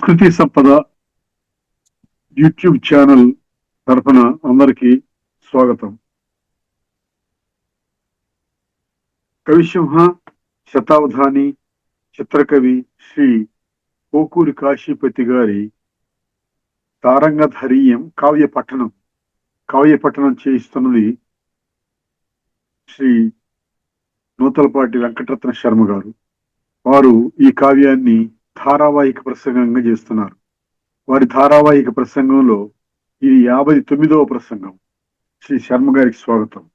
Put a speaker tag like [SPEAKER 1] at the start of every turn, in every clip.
[SPEAKER 1] సంస్కృతి సంపద YouTube channel తరఫున అందరికీ స్వాగతం. కవిసింహ శతావధాని చిత్రకవి శ్రీ పోకూరి కాశీపతి గారి తారంగధరీయం కావ్య పఠనం కావ్య పఠనం చేయిస్తున్నది శ్రీ నూతలపాటి వెంకటరత్న శర్మ గారు. వారు ఈ కావ్యాన్ని ధారావాహిక ప్రసంగంగా చేస్తున్నారు. వారి ధారావాహిక ప్రసంగంలో ఇది యాభై తొమ్మిదవ ప్రసంగం. శ్రీ శర్మ గారికి స్వాగతం.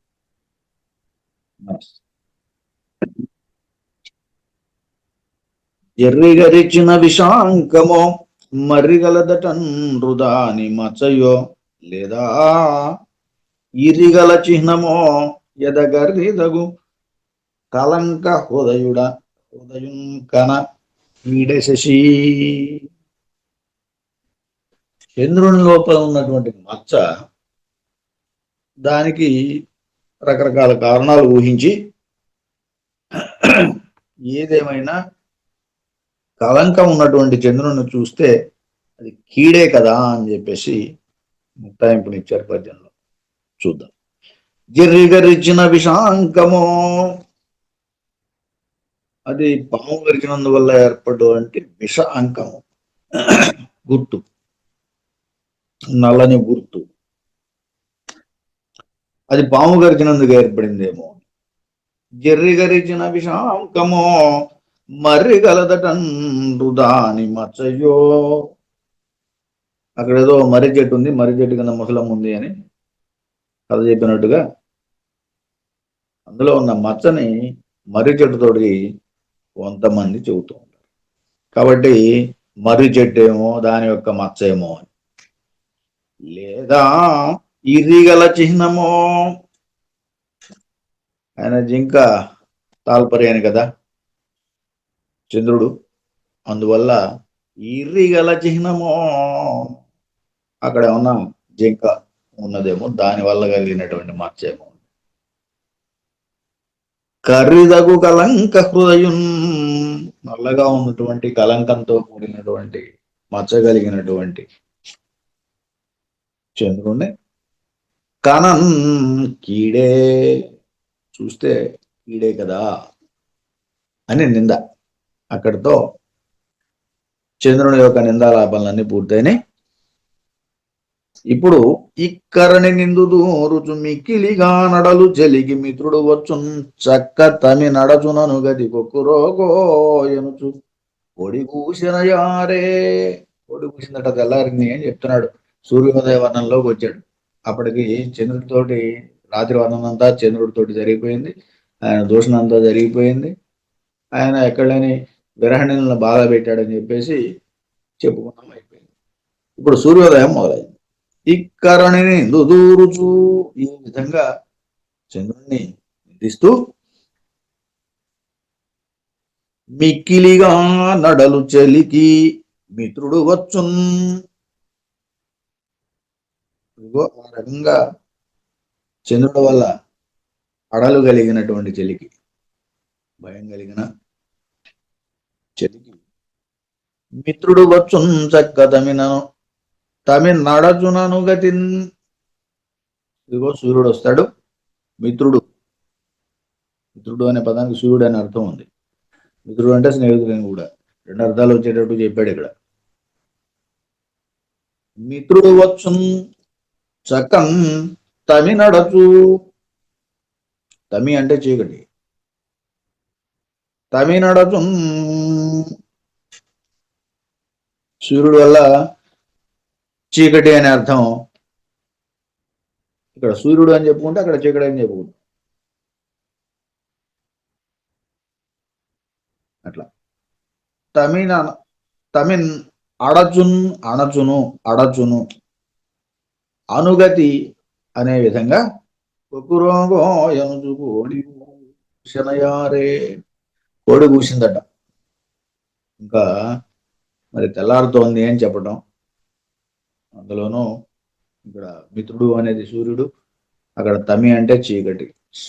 [SPEAKER 2] ఎర్రిగరిచిన విశాంకమో మర్రిగలదటన్ వృధాని మచయో లేదా ఇరిగల చిహ్నమో ఎదగర్రిదగు కలంక హృదయుడ హృదయం కన చంద్రుని లోపల ఉన్నటువంటి మచ్చ దానికి రకరకాల కారణాలు ఊహించి ఏదేమైనా కలంకం ఉన్నటువంటి చంద్రుని చూస్తే అది కీడే కదా అని చెప్పేసి ముక్తాయింపునిచ్చారు పద్యంలో చూద్దాం. జిర్రిగరిచిన విషాంకము అది పాము గరిచినందువల్ల ఏర్పడినటువంటి విష అంకం. గుర్తు. నల్లని గుర్తు. అది పాము గరిచినందుకు ఏర్పడిందేమో. జెర్రి గరిచిన విషాంకమో మర్రి గలదటన్ వృధాని మచ్చయ్యో. అక్కడ ఏదో మర్రి చెట్టు ఉంది మర్రి చెట్టు కింద ముసలం ఉంది అని కథ చెప్పినట్టుగా అందులో ఉన్న మచ్చని మర్రి చెట్టుతోటి కొంతమంది చెబుతూ ఉంటారు. కాబట్టి మర్రి చెట్టు ఏమో దాని యొక్క మచ్చ ఏమో అని. లేదా ఇరిగల చిహ్నమో. ఆయన జింక తాల్పర్యాను కదా చంద్రుడు. అందువల్ల ఇరిగల చిహ్నమో. అక్కడ ఉన్న జింక ఉన్నదేమో దాని వల్ల కలిగినటువంటి మచ్చ ఏమో కర్రిదగు కలంక హృదయం నల్లగా ఉన్నటువంటి కలంకంతో కూడినటువంటి మచ్చ కలిగినటువంటి చంద్రుణ్ణి కనం కీడే చూస్తే కీడే కదా అని నింద. అక్కడితో చంద్రుని యొక్క నిందాలాపనలన్నీ పూర్తయినాయి. ఇప్పుడు ఇక్కరని నిందుదు రుచు మిక్కిలిగా నడలు చెలిగి మిత్రుడు వచ్చు చక్క తమి నడచునను గది కొక్కురోగో ఎనుచు పొడి కూసిన యారే పొడి కూసిందట తెల్లారింది అని చెప్తున్నాడు. సూర్యోదయ వర్ణంలోకి వచ్చాడు. అప్పటికి చంద్రుడితోటి రాత్రి వర్ణం అంతా చంద్రుడితోటి జరిగిపోయింది. ఆయన దూషణ అంతా జరిగిపోయింది. ఆయన ఎక్కడని విరహణిలను బాధ పెట్టాడని చెప్పేసి చెప్పుకున్నాం అయిపోయింది. ఇప్పుడు సూర్యోదయం మొదలైంది. ఇక్కరణిని దుదూరుచు. ఈ విధంగా చంద్రుణ్ణి నిందిస్తూ మిక్కిలిగా నడలు చెలికి మిత్రుడు వచ్చున్. ఇదిగో ఆ రకంగా చంద్రుడు వల్ల అడలు కలిగినటువంటి చెలికి భయం కలిగిన చెలికి మిత్రుడు వచ్చున్ చక్కదమినను. తమినను నడచునను గతిన్ ఇదిగో సూర్యుడు వస్తాడు. మిత్రుడు. మిత్రుడు అనే పదానికి సూర్యుడు అనే అర్థం ఉంది. మిత్రుడు అంటే స్నేహితుడు కూడా. రెండు అర్థాలు వచ్చేటట్టు చెప్పాడు ఇక్కడ. మిత్రుడు వచ్చు చకం తమి నడచు. తమి అంటే చీకటి. తమి నడచు సూర్యుడు వల్ల చీకటి అనే అర్థం ఇక్కడ సూర్యుడు అని చెప్పుకుంటే అక్కడ చీకటి అని చెప్పుకుంటాం. అట్లా. తమిన తమిన్ అడచున్ అణచును అడచును. అనుగతి అనే విధంగా కుకురోగో కోడి శనయారే. కోడి కూసిందట ఇంకా మరి తెల్లారుతోంది అని చెప్పడం అందులోనూ ఇక్కడ మిత్రుడు అనేది సూర్యుడు అక్కడ తమి అంటే చీకటి.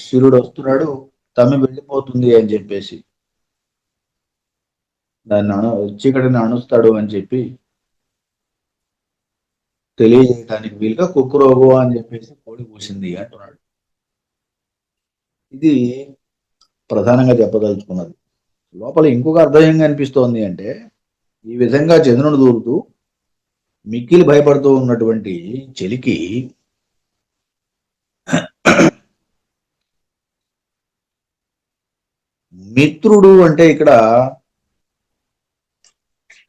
[SPEAKER 2] సూర్యుడు వస్తున్నాడు తమి వెళ్ళిపోతుంది అని చెప్పేసి. దాన్ని అణు చీకటిని అణుస్తాడు అని చెప్పి తెలియజేయడానికి వీలుగా కుక్కురోగో అని చెప్పేసి కోడి కూసింది అంటున్నాడు. ఇది ప్రధానంగా చెప్పదలుచుకున్నది. లోపల ఇంకొక అర్థం ఏం కనిపిస్తోంది అంటే ఈ విధంగా చంద్రుని దూరుతూ మిక్కిలి భయపడుతూ ఉన్నటువంటి చెలికి మిత్రుడు అంటే ఇక్కడ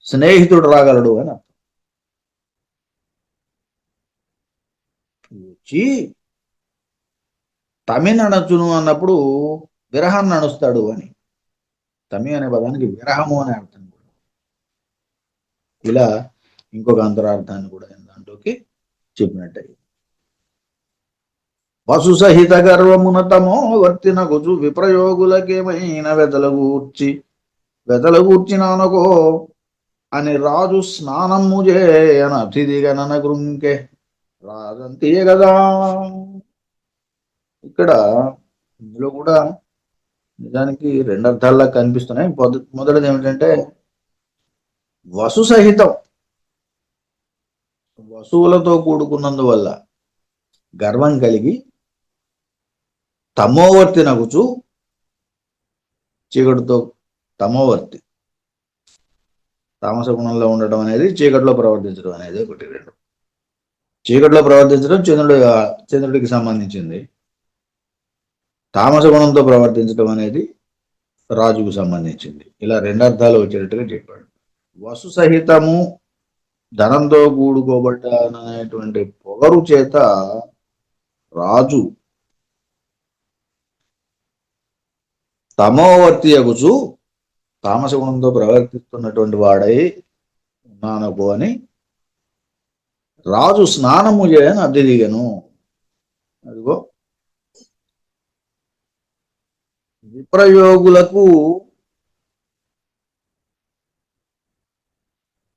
[SPEAKER 2] స్నేహితుడు రాగలడు అని అర్థం. వచ్చి తమిళ నడుచును అన్నప్పుడు విరహాన్ని నడుస్తాడు అని. తమి అనే పదానికి విరహము అనే అర్థం కూడా. ఇలా ఇంకొక అంతరార్థాన్ని కూడా దాంట్లోకి చెప్పినట్టయి వసు సహిత గర్వమున తమో వర్తిన గుజు విప్రయోగులకేమైన వెతలగూర్చి వెతలగూర్చినానకో అని రాజు స్నానము చేయన అతిథిగణన గృంకే రాజంతియే కదా ఇక్కడ ఇందులో కూడా నిజానికి రెండు అర్థాల్లా కనిపిస్తున్నాయి. మొద- మొదటిది ఏమిటంటే వసు సహితం వస్తువులతో కూడుకున్నందువల్ల గర్వం కలిగి తమోవర్తి నగుచు చీకటితో తమోవర్తి. తామస గుణంలో ఉండటం అనేది చీకటిలో ప్రవర్తించడం అనేది ఒకటి రెండు. చీకటిలో ప్రవర్తించడం చంద్రుడు చంద్రుడికి సంబంధించింది. తామస గుణంతో ప్రవర్తించడం అనేది రాజుకు సంబంధించింది. ఇలా రెండు అర్థాలు వచ్చేటట్టుగా చెప్పాడు. వసు సహితము ధనంతో కూడుకోబడ్డాననేటువంటి పొగరు చేత రాజు తమోవర్తి అగుచు తామస గుణంతో ప్రవర్తిస్తున్నటువంటి వాడై ఉన్నానకు అని రాజు స్నానము చేయని అద్దె దిగను. అదిగో. విప్రయోగులకు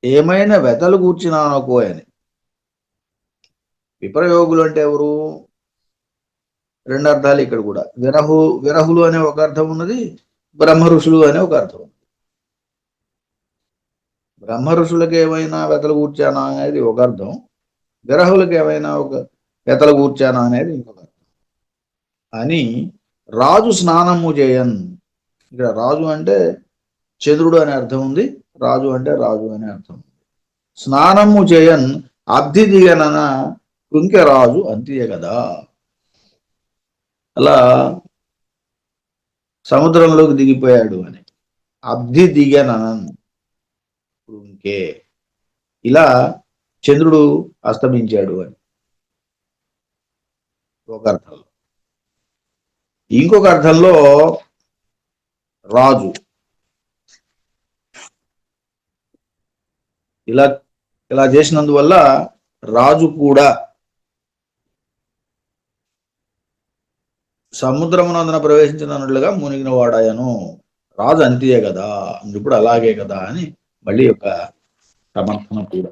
[SPEAKER 2] ఏమైనా వెతలు కూర్చున్నానకో అని. విప్రయోగులు అంటే ఎవరు? రెండు అర్థాలు ఇక్కడ కూడా. విరహు విరహులు అనే ఒక అర్థం ఉన్నది బ్రహ్మ ఋషులు అనే ఒక అర్థం ఉంది బ్రహ్మ ఋషులకు ఏమైనా వెతలు కూర్చానా అనేది ఒక అర్థం విరహులకు ఏమైనా ఒక వెతలు కూర్చానా అనేది ఇంకొక అర్థం. అని రాజు స్నానము చేయన్. ఇక్కడ రాజు అంటే చంద్రుడు అనే అర్థం ఉంది రాజు అంటే రాజు అని అర్థం. స్నానము చేయన్ అబ్ధి దిగనన కృంకె రాజు అంతియే కదా అలా సముద్రంలోకి దిగిపోయాడు అని. అబ్ధి దిగననన్ కుంకే. ఇలా చంద్రుడు అస్తమించాడు అని. ఒక అర్థంలో. ఇంకొక అర్థంలో రాజు. ఇలా ఇలా చేసినందువల్ల రాజు కూడా సముద్రమునందున ప్రవేశించినట్లుగా మునిగిన వాడాయను రాజు అంతే కదా ఇప్పుడు అలాగే కదా అని మళ్ళీ ఒక సమర్థన కూడా.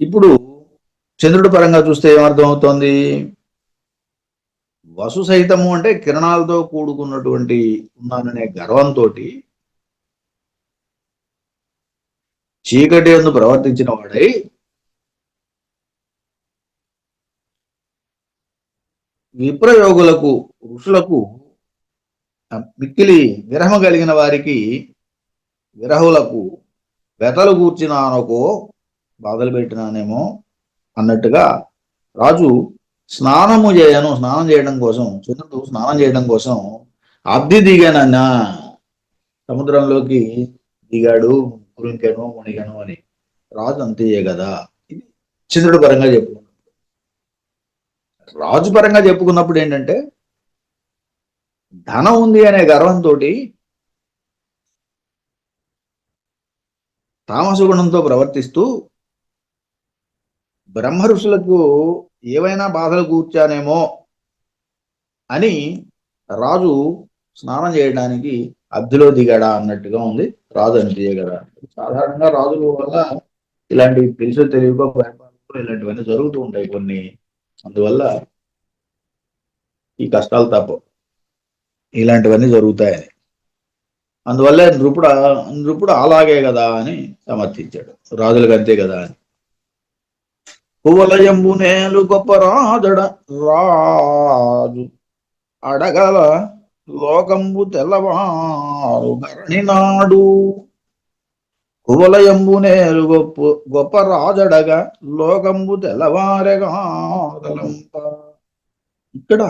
[SPEAKER 2] ఇప్పుడు చంద్రుడి పరంగా చూస్తే ఏమర్థం అవుతోంది వసు సహితము అంటే కిరణాలతో కూడుకున్నటువంటి ఉన్నాననే గర్వంతో చీకటి ఎందు ప్రవర్తించిన వాడై విప్రయోగులకు ఋషులకు మిక్కిలి విరహం కలిగిన వారికి విరహులకు వెతలు కూర్చినానకో బాధలు పెట్టినానేమో అన్నట్టుగా రాజు స్నానము చేయను స్నానం చేయడం కోసం చంద్రుడు స్నానం చేయడం కోసం అబ్ది దిగానన్నా సముద్రంలోకి దిగాడు. కురింకెను మునిగను అని. రాజు అంతే కదా? ఇది చంద్రుడు పరంగా చెప్పుకున్నప్పుడు. రాజు పరంగా చెప్పుకున్నప్పుడు ఏంటంటే ధనం ఉంది అనే గర్వంతో తామస గుణంతో ప్రవర్తిస్తూ బ్రహ్మ ఋషులకు ఏవైనా బాధలు కూర్చానేమో అని రాజు స్నానం చేయడానికి అద్దెలో దిగాడా అన్నట్టుగా ఉంది. రాదు అనిపించే కదా. సాధారణంగా రాజుల వల్ల ఇలాంటివి తెలుసో తెలియకో భయపడకో ఇలాంటివన్నీ జరుగుతూ ఉంటాయి కొన్ని. అందువల్ల ఈ కష్టాలు తప్ప ఇలాంటివన్నీ జరుగుతాయని. అందువల్ల నృపుడు నృపుడు అలాగే కదా అని సమర్థించాడు. రాజులకు అంతే కదా అని. కువలయంబు నేలు గొప్ప రాజడ రాజు అడగల లోకంబు తెల్లవారు నాడు. కువలయంబు నేరు గొప్ప గొప్ప రాజడగా లోకంబు తెల్లవారెగా ఇక్కడ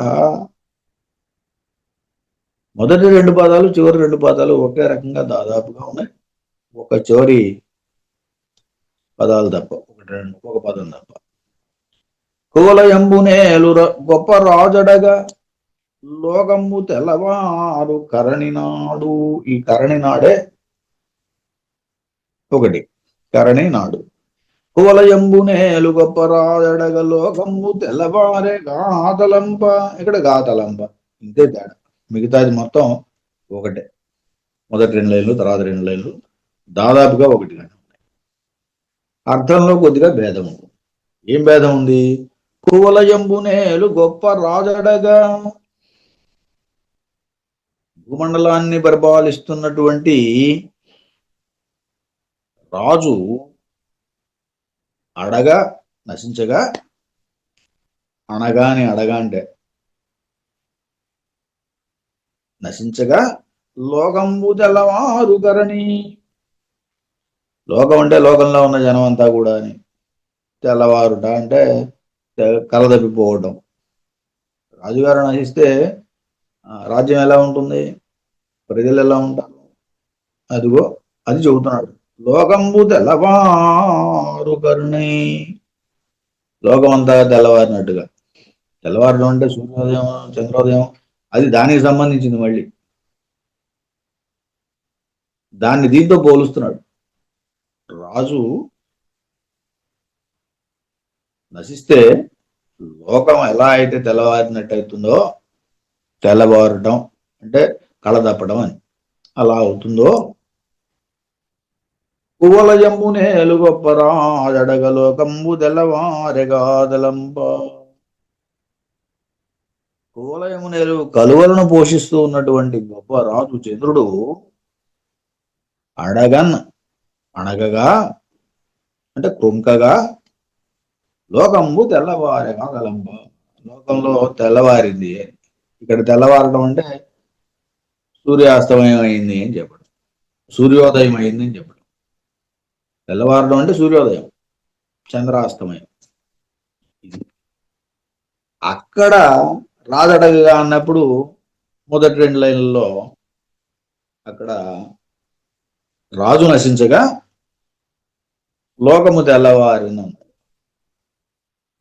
[SPEAKER 2] మొదటి రెండు పదాలు చివరి రెండు పదాలు ఒకే రకంగా దాదాపుగా ఉన్నాయి. ఒక చివరి పదాలు తప్ప ఒకటి రెండు ఒక పదం తప్ప. కువలయంబునేలు గొప్ప రాజడగా లోకంబు తెల్లవారు కరణినాడు ఈ కరణినాడే ఒకటి. కరణి నాడు. కువలయంబునేలు గొప్ప రాజడగ తెల్లవారే గాతలంప ఇక్కడ గాతలంప ఇంతే తేడా. మిగతాది మొత్తం ఒకటే. మొదటి రెండు లైన్లు తర్వాత రెండు లైన్లు. దాదాపుగా ఒకటిగానే ఉన్నాయి. అర్థంలో కొద్దిగా భేదం ఉంది. ఏం భేదం ఉంది? కువలయంబు నేలు గొప్ప రాజడగా. భూమండలాన్ని పరిపాలిస్తున్నటువంటి రాజు అడగా నశించగా అనగాని అడగా అంటే. నశించగా లోకంబు తెల్లవారు కరణి లోకం అంటే లోకంలో ఉన్న జనం అంతా కూడా అని. తెల్లవారుట అంటే కలదప్పిపోవడం కలదప్పిపోవటం రాజుగారు నశిస్తే రాజ్యం ఎలా ఉంటుంది? ప్రజలు ఎలా ఉంటారు? అదిగో అది చెబుతున్నాడు. లోకంబు తెల్లవారు కరుణి. లోకం అంతా తెల్లవారినట్టుగా. తెల్లవారడం అంటే సూర్యోదయం చంద్రోదయం. అది దానికి సంబంధించింది మళ్ళీ. దాన్ని దీంతో పోలుస్తున్నాడు. రాజు నశిస్తే లోకం ఎలా అయితే తెల్లవారినట్టు అవుతుందో తెల్లవారడం అంటే కళదప్పడం అని. అలా అవుతుందో? పువ్వల జంబునే రాజడగ తెల్లవారెగాదలంబ తెల్లవారెగాదలంప కువలయమునేలు కలువలను పోషిస్తూ ఉన్నటువంటి గొప్ప రాజు చంద్రుడు అడగన్ అణగగా అంటే కృంకగా లోకంబు తెల్లవారెగాదలంబ లోకంలో తెల్లవారింది. ఇక్కడ తెల్లవారడం అంటే సూర్యాస్తమయం అయింది అని చెప్పడం. సూర్యోదయం అయింది అని చెప్పడం. తెల్లవారడం అంటే సూర్యోదయం. చంద్రాస్తమయం. ఇది. అక్కడ రాజడగగా అన్నప్పుడు మొదటి రెండు లైన్లలో అక్కడ రాజు నశించగా లోకము తెల్లవారిన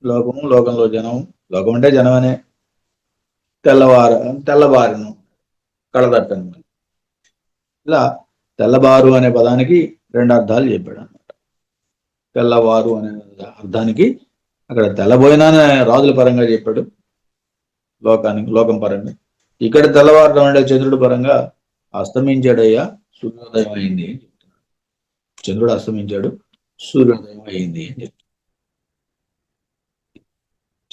[SPEAKER 2] లోకము లోకంలో జనం లోకం అంటే జనమనే. తెల్లవారు తెల్లబారును కళదట్టను ఇలా తెల్లబారు అనే పదానికి రెండు అర్థాలు చెప్పాడు అనమాట తెల్లవారు అనే అర్థానికి అక్కడ తెల్లబోయినా రాజుల పరంగా చెప్పాడు. లోకానికి లోకం పరంగా. ఇక్కడ తెల్లవారు అంటే చంద్రుడి పరంగా అస్తమించాడయ్యా సూర్యోదయం అయింది అని చెప్తున్నాడు. చంద్రుడు అస్తమించాడు సూర్యోదయం అయింది అని చెప్తున్నాడు.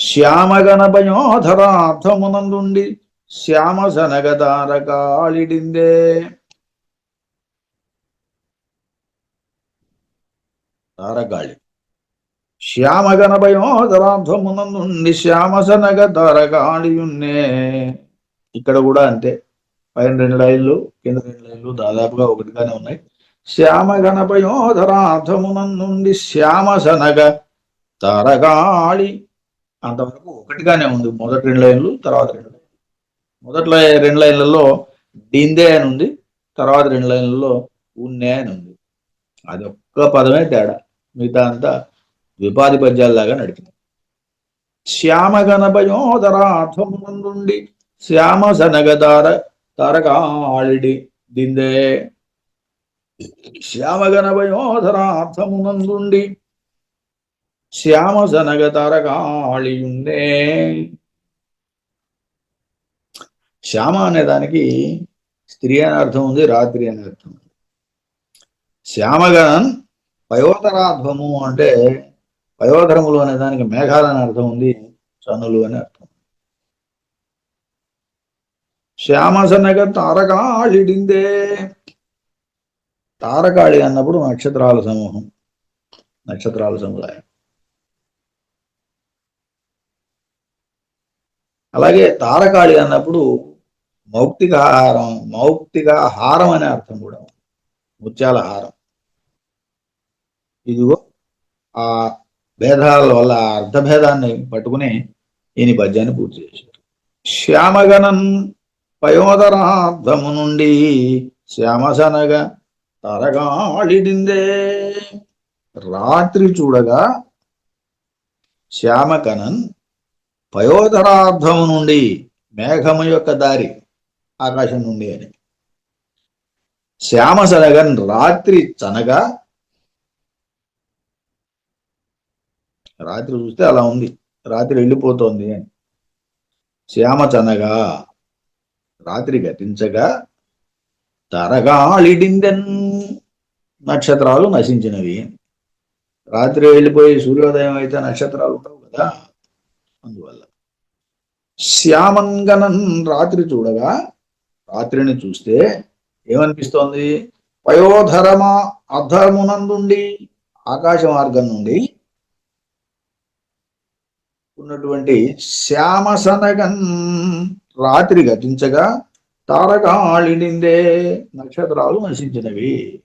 [SPEAKER 2] శ్యామగణభయోధరార్థమునందుండి శ్యామ సనగదారకాళిడిందే తారకాళి. శ్యామగణభయోధరార్థమునందుండి శ్యామ సనగదారకాళియున్నే ఇక్కడ కూడా అంతే. పైన రెండు లైన్లు కింద రెండు లైన్లు దాదాపుగా ఒకటిగానే ఉన్నాయి. శ్యామ గణపయోధరార్థమునందుండి శ్యామ సనగ తరగాళి అంతవరకు ఒకటిగానే ఉంది. మొదటి రెండు లైన్లు తర్వాత రెండు లైన్లు. మొదటి లై- రెండు లైన్లలో డిందే అని ఉంది. తర్వాత రెండు లైన్లలో ఉన్నే అని ఉంది. అది ఒక్క పదమే తేడా. మిగతా అంతా విపాది పద్యాలలాగా నడిచింది. శ్యామ గణపయోధరార్థమునందుండి శ్యామ సనగదార తారకాళిడి దిందే శ్యామ గణపయోధరార్థమునందుండి శ్యామ సనగ తరగాళియుండే శ్యామ అనే దానికి స్త్రీ అనే అర్థం ఉంది రాత్రి అని అర్థం ఉంది. శ్యామగణన్ పయోధరాధ్వము అంటే పయోధరములు అనే దానికి మేఘాలు అర్థం ఉంది చనులు అని అర్థం శ్యామ సనగ తారకాళిడిందే తారకాళి అన్నప్పుడు నక్షత్రాల సమూహం నక్షత్రాల సముదాయం. అలాగే తారకాళి అన్నప్పుడు మౌక్తిక హారం మౌక్తిక హారం అనే అర్థం కూడా ముత్యాల హారం. ఇదిగో ఆ భేదాల వల్ల ఆ అర్థభేదాన్ని పట్టుకుని ఈయన పద్యాన్ని పూర్తి చేశారు. శ్యామగణం పయోదరార్థము నుండి శ్యామసనగ తరగాళిడిందే. రాత్రి చూడగా శ్యామకనన్ పయోధనార్థము నుండి మేఘము యొక్క దారి ఆకాశం నుండి అని. శ్యామ శ్యామసనగన్ రాత్రి చనగా రాత్రి చూస్తే అలా ఉంది రాత్రి వెళ్ళిపోతోంది అని. శ్యామ చనగా రాత్రి గతించగా తరగాళిడిందెన్ నక్షత్రాలు నశించినవి. రాత్రి వెళ్ళిపోయి సూర్యోదయం అయితే నక్షత్రాలు ఉండవు కదా. అందువల్ల. శ్యామంగనం రాత్రి చూడగా రాత్రిని చూస్తే ఏమనిపిస్తోంది? పయోధరమ అధర్మునందుండి ఆకాశ మార్గం నుండి ఉన్నటువంటి శ్యామసనగన్ రాత్రి గతించగా తారకాళినిందే నక్షత్రాలు నశించినవి.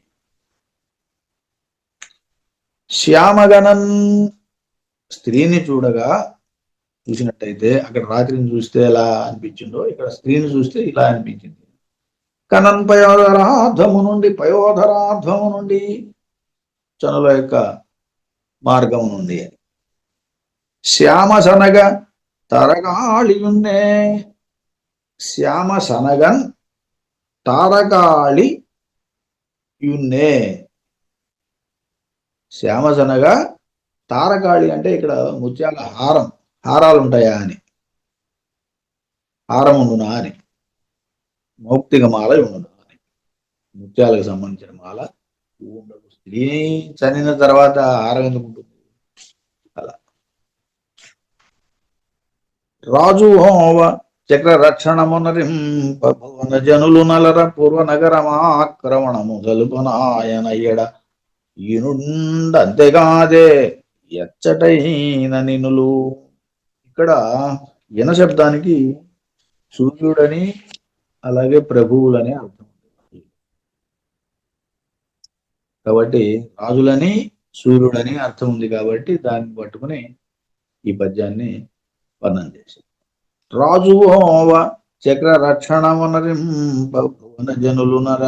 [SPEAKER 2] శ్యామగణన్ స్త్రీని చూడగా చూసినట్టయితే అక్కడ రాత్రిని చూస్తే ఎలా అనిపించిందో ఇక్కడ స్త్రీని చూస్తే ఇలా అనిపించింది. కనన్ పయోధరాధ్వము నుండి పయోధరాధ్వము నుండి చనుల యొక్క మార్గము నుండి. అని శ్యామ సనగ తరగాళియున్నే. శ్యామ సనగన్ తారకాళి యున్నే శ్యామ సనగ తారకాళి అంటే ఇక్కడ ముత్యాల హారం. హారాలు ఉంటాయా అని. హారం ఉండునా అని. మౌక్తిక మాల ఉండునా అని. ముత్యాలకు సంబంధించిన మాల ఉండదు స్త్రీని చనిన తర్వాత హారం ఎందుకు ఉంటుంది రాజు హోవ చక్ర రక్షణమునరింప భువన జనులు నలర పూర్వ నగరమాక్రమణము జలుపనాయనయ్యడ ఈనుండంతేగాదే ఎచ్చటైన నినులు ఇక్కడ ఇన శబ్దానికి సూర్యుడని అలాగే ప్రభువులని అర్థం కాబట్టి రాజులని సూర్యుడని అర్థం ఉంది కాబట్టి దాన్ని పట్టుకుని ఈ పద్యాన్ని వర్ణన చేశారు. రాజు హోవ చక్ర రక్షణ భువన జనులు నర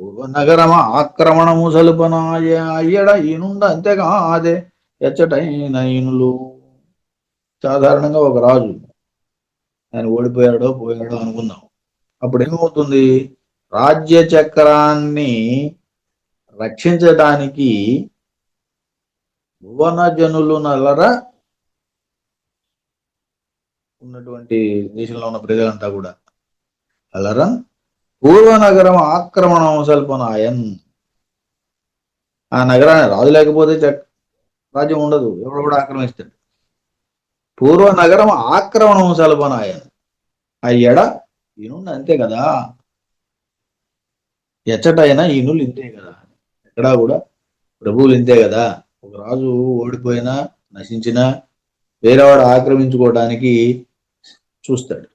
[SPEAKER 2] పూర్వ నగరమ ఆక్రమణము సలుపనాయ అయ్యడ ఈనుండ అంతేకాదే ఎచ్చటైన ఈనులు. సాధారణంగా ఒక రాజు ఆయన ఓడిపోయాడో పోయాడో అనుకుందాం. అప్పుడు ఏమవుతుంది రాజ్య చక్రాన్ని రక్షించడానికి భువన జనులు నలర ఉన్నటువంటి దేశంలో ఉన్న ప్రజలంతా కూడా అలరం పూర్వనగరం ఆక్రమణం సల్పనాయన్ ఆ నగరాన్ని రాజు లేకపోతే చక్- రాజ్యం ఉండదు. ఎవడు కూడా ఆక్రమిస్తాడు. పూర్వ నగరం ఆక్రమణం సల్పనాయన్ అయ్యడ ఈనుండి అంతే కదా. ఎచ్చటైనా ఈనులు ఇంతే కదా. ఎక్కడా కూడా ప్రభువులు ఇంతే కదా. ఒక రాజు ఓడిపోయినా నశించినా వేరేవాడు ఆక్రమించుకోవడానికి చూస్తాడు.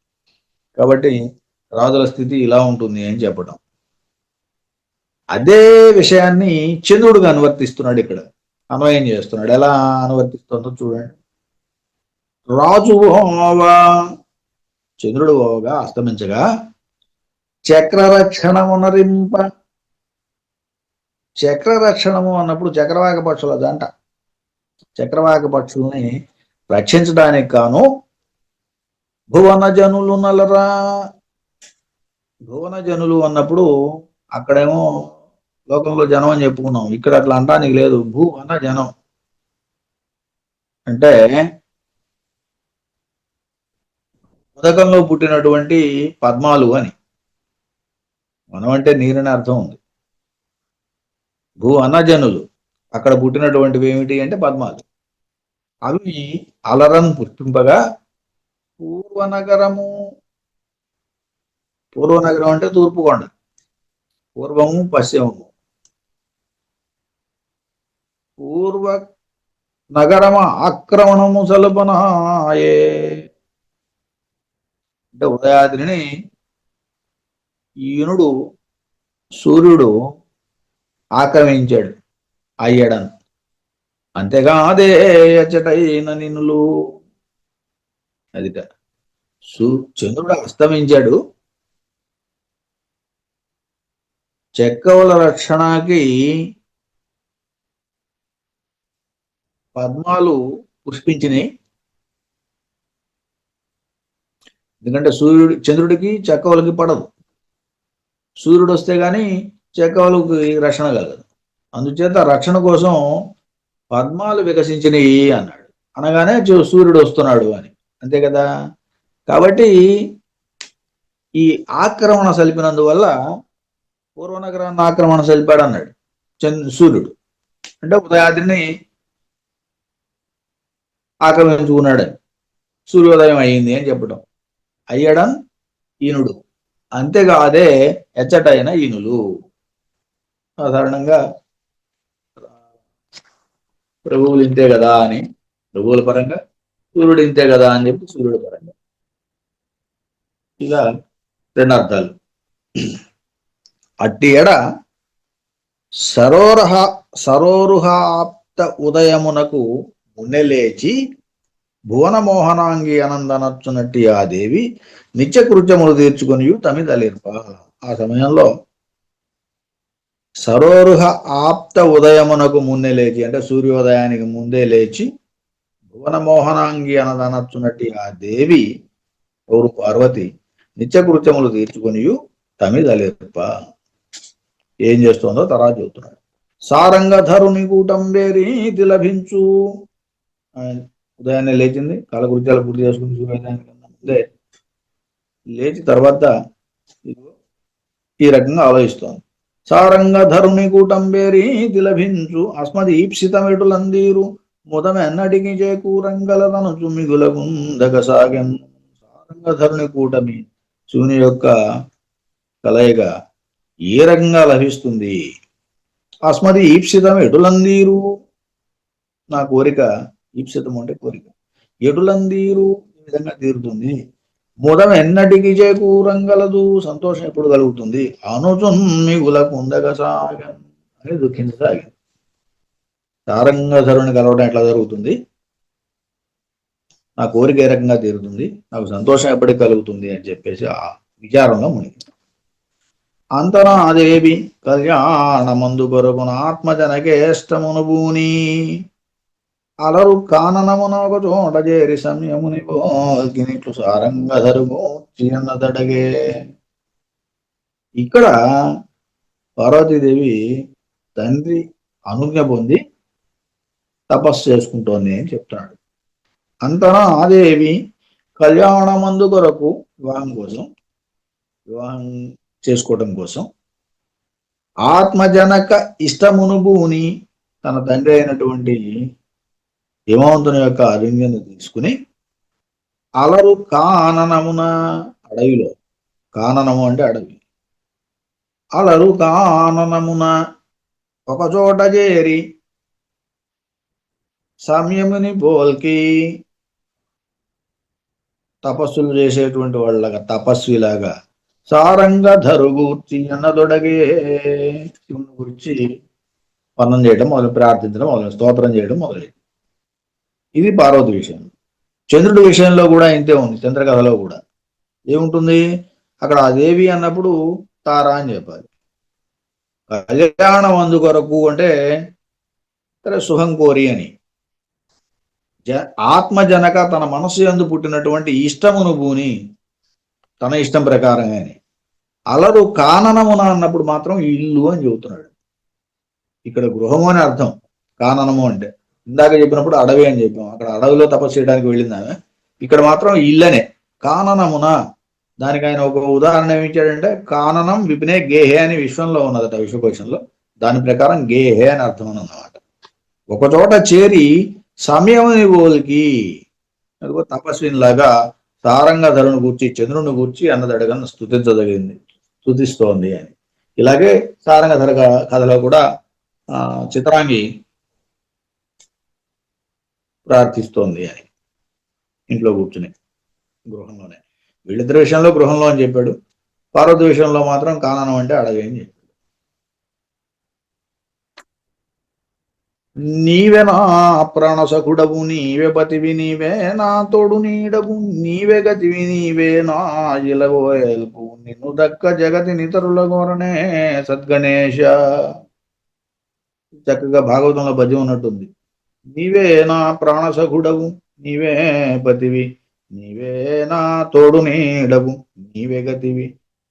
[SPEAKER 2] కాబట్టి రాజుల స్థితి ఇలా ఉంటుంది అని చెప్పడం అదే విషయాన్ని చంద్రుడుగా అనువర్తిస్తున్నాడు ఇక్కడ. అన్వయం చేస్తున్నాడు. ఎలా అనువర్తిస్తుందో చూడండి. రాజు ఓవా చంద్రుడు ఓవగా అస్తమించగా చక్రరక్షణమునరింప చక్రరక్షణము అన్నప్పుడు చక్రవాక పక్షుల జంట చక్రవాక పక్షుల్ని రక్షించడానికి కాను భువన జనులు నలరా. భువన జనులు అన్నప్పుడు అక్కడేమో లోకంలో జనం అని చెప్పుకున్నాం. ఇక్కడ అట్లా అంటానికి లేదు. భువన జనం అంటే ఉదకంలో పుట్టినటువంటి పద్మాలు అని. మనం అంటే నీరని అర్థం ఉంది. భూ జనులు అక్కడ పుట్టినటువంటివి ఏమిటి అంటే పద్మాలు. అవి అలరం పుట్టింపగా పూర్వనగరము. పూర్వనగరం అంటే తూర్పుకొండ పూర్వము పశ్చిమము. పూర్వ నగరమ ఆక్రమణము సలుపనాయే అంటే ఉదయాద్రిని ఈనుడు సూర్యుడు ఆక్రమించాడు అయ్యడన్. అంతేగాదే అచ్చటైన నిన్నులు. అదిట. సూ చంద్రుడు అస్తమించాడు. చెక్కవుల రక్షణకి పద్మాలు పుష్పించినాయి ఎందుకంటే సూర్యుడు చంద్రుడికి చెక్కవలకి పడదు. సూర్యుడు వస్తే కానీ చెక్కవలకి రక్షణ కలగదు అందుచేత రక్షణ కోసం పద్మాలు వికసించినవి అన్నాడు. అనగానే చూ- సూర్యుడు వస్తున్నాడు అని. అంతే కదా? కాబట్టి ఈ ఆక్రమణ సలిపినందువల్ల పూర్వనగరాన్ని ఆక్రమణ సలిపాడు అన్నాడు చంద్ర సూర్యుడు. అంటే ఉదయాద్రిని ఆక్రమించుకున్నాడు. సూర్యోదయం అయింది అని చెప్పడం అయ్యడం ఈనుడు. అంతేకాదే ఎచ్చటైన ఈనులు. సాధారణంగా ప్రభువులు ఇంతే కదా అని ప్రభువుల పరంగా సూర్యుడు ఇంతే కదా అని చెప్పి సూర్యుడు పరంగా. ఇలా రెండు అర్థాలు. అట్టి ఎడ సరోరహ సరోరుహాప్త ఉదయమునకు మునెలేచి భువనమోహనాంగి అనందనర్చునట్టి ఆ దేవి నిత్య కృత్యములు తీర్చుకుని తమిదలిర్ప ఆ సమయంలో సరోరుహ ఆప్త ఉదయమునకు ముందే లేచి అంటే సూర్యోదయానికి ముందే లేచి భువనమోహనాంగి అనదనర్చునట్టి ఆ దేవి ఎవరు పార్వతి నిత్య కృత్యములు తీర్చుకొని తమిదలిర్ప ఏం చేస్తుందో తర్వాత చెబుతున్నాడు సారంగధరుని కూటంబేరీతి లభించు. ఉదయాన్నే లేచింది కాలకృత్యాలు పూర్తి చేసుకుని సూర్యోదయానికి ముందే లేచి తర్వాత ఈ రకంగా ఆలోచిస్తోంది. సారంగధరుని కూటంబేరీతి లభించు అస్మది ఈప్సితమెటులందీరు ముదమెన్నటికి చేకూరంగలదను చుమిగులగుందగ సాగెన్ సారంగధరుని కూటమి శివుని యొక్క కలయిక ఏ రకంగా లభిస్తుంది? అస్మది ఈప్సితం ఎటులందీరు నా కోరిక ఈప్సితం అంటే కోరిక. ఎటులందీరు ఈ విధంగా తీరుతుంది. ముదం ఎన్నటికి చేకూరంగలదు సంతోషం ఎప్పుడు కలుగుతుంది? అనుచున్మిగులకు ఉండగా సాగన్ అని దుఃఖించసాగింది తారంగధరుని కలవడం ఎట్లా జరుగుతుంది? నా కోరిక ఏ రకంగా తీరుతుంది? నాకు సంతోషం ఎప్పటికి కలుగుతుంది అని చెప్పేసి ఆ విచారంలో మునిగి అంతరాదేవి కళ్యాణమందు కొరకున ఆత్మజనకేష్టమును భూని అలరు కాననమున ఒక సమయముని పోగినిట్లు సారంగధరుగోచి అన్నదడగే ఇక్కడ పార్వతీదేవి తండ్రి అనుజ్ఞ పొంది తపస్సు చేసుకుంటోంది అని చెప్తున్నాడు. అంతనా ఆదేవి కళ్యాణమందు కొరకు వివాహం కోసం వివాహం చేసుకోవటం కోసం ఆత్మజనక ఇష్టమును భూని తన తండ్రి అయినటువంటి హిమవంతుని యొక్క అరణ్యను తీసుకుని అలరు కాననమున అడవిలో. కాననము అంటే అడవి. అలరు కాననమున ఒకచోట చేరి సమయముని పోల్కి తపస్సులు చేసేటువంటి వాళ్ళగా తపస్విలాగా సారంగ ధరుగుర్చి అన్నదొడగే శివుని గురించి వర్ణం చేయడం మొదలు ప్రార్థించడం మొదలు స్తోత్రం చేయడం మొదలైంది. ఇది పార్వతి విషయం. చంద్రుడి విషయంలో కూడా ఇంతే ఉంది చంద్రకథలో కూడా. ఏముంటుంది? అక్కడ ఆ దేవి అన్నప్పుడు తారా అని చెప్పాలి. కళ్యాణం అందు కొరకు అంటే ఇక్కడ సుఖం కోరి అని. జ ఆత్మజనక తన మనసు యందు పుట్టినటువంటి ఇష్టమును భూని తన ఇష్టం ప్రకారంగాని అలరు కాననమున అన్నప్పుడు మాత్రం ఇల్లు అని చెబుతున్నాడు. ఇక్కడ గృహము అని అర్థం. కాననము అంటే ఇందాక చెప్పినప్పుడు అడవి అని చెప్పాం. అక్కడ అడవిలో తపస్సు చేయడానికి వెళ్ళింది ఆమె. ఇక్కడ మాత్రం ఇల్లనే. కాననమున దానికి ఆయన ఒక ఉదాహరణ ఏమి ఇచ్చాడంటే కాననం విపినే గేహే అని విశ్వంలో ఉన్నదట విశ్వకోశంలో. దాని ప్రకారం గేహే అని అర్థం అని అన్నమాట. ఒక చోట చేరి సమయముని పోలికి అదిగో తపస్వినిలాగా సారంగధరుని గూర్చి చంద్రుని గూర్చి అన్నదడగను స్థుతించదగింది స్థుతిస్తోంది అని. ఇలాగే సారంగధర కథలో కూడా చిత్రాంగి ప్రార్థిస్తోంది అని ఇంట్లో కూర్చుని గృహంలోనే. వీళ్ళిద్దరి విషయంలో గృహంలో అని చెప్పాడు. పార్వతి విషయంలో మాత్రం కాననం అంటే అడగని చెప్పాడు. నీవే నా ప్రాణసకుడవు నీవే పతివి నీవే నా తోడు నీడవు నీవే గతివి నీవే నా ఇలగోయల్పు నిన్ను దక్క జగతి నితరుల గోరనే సద్గణేశ. చక్కగా భాగవతంలో భజన ఉన్నట్టుంది. నీవే నా ప్రాణసగుడవు నీవే పతివి నీవే నా తోడు నీడవు నీవే గతివి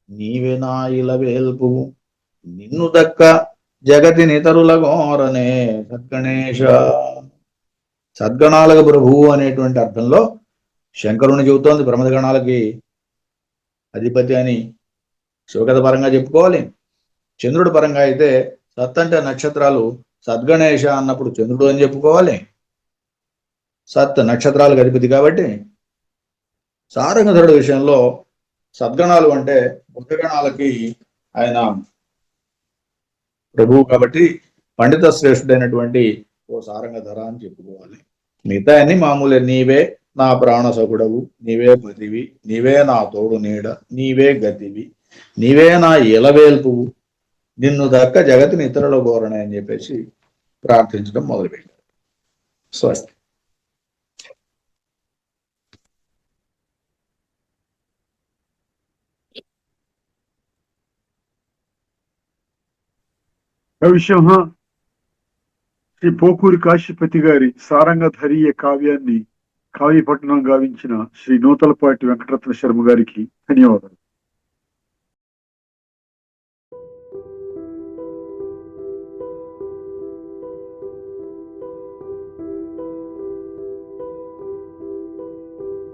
[SPEAKER 2] నీవే నా ఇలవేల్పువు నిన్ను దక్క జగతి నితరుల గోరనే సద్గణేశ. సద్గణాలకు ప్రభువు అనేటువంటి అర్థంలో శంకరుని చెబుతోంది బ్రహ్మగణాలకి అధిపతి అని శివకథ పరంగా చెప్పుకోవాలి. చంద్రుడి పరంగా అయితే సత్ అంటే నక్షత్రాలు సద్గణేష అన్నప్పుడు చంద్రుడు అని చెప్పుకోవాలి. సత్ నక్షత్రాలకు అధిపతి కాబట్టి సారంగధరుడు విషయంలో సద్గణాలు అంటే బుద్ధగణాలకి ఆయన ప్రభువు కాబట్టి పండిత శ్రేష్ఠుడైనటువంటి ఓ సారంగధర అని చెప్పుకోవాలి. మిగతా అన్ని మామూలే. నీవే నా ప్రాణ సగుడవు నీవే పతివి నీవే నా తోడు నీడ నీవే గతివి నీవే నా ఇలవేల్పువు నిన్ను దక్క జగతిని ఇతరుల గోరణే అని చెప్పేసి ప్రార్థించడం మొదలుపెట్టారు. స్వస్తి.
[SPEAKER 1] కవిశంహ శ్రీ పోకూరి కాశీపతి గారి సారంగధరీయ కావ్యాన్ని కావ్యపట్టణం గావించిన శ్రీ నూతలపాటి వెంకటరత్న శర్మ గారికి ధన్యవాదాలు.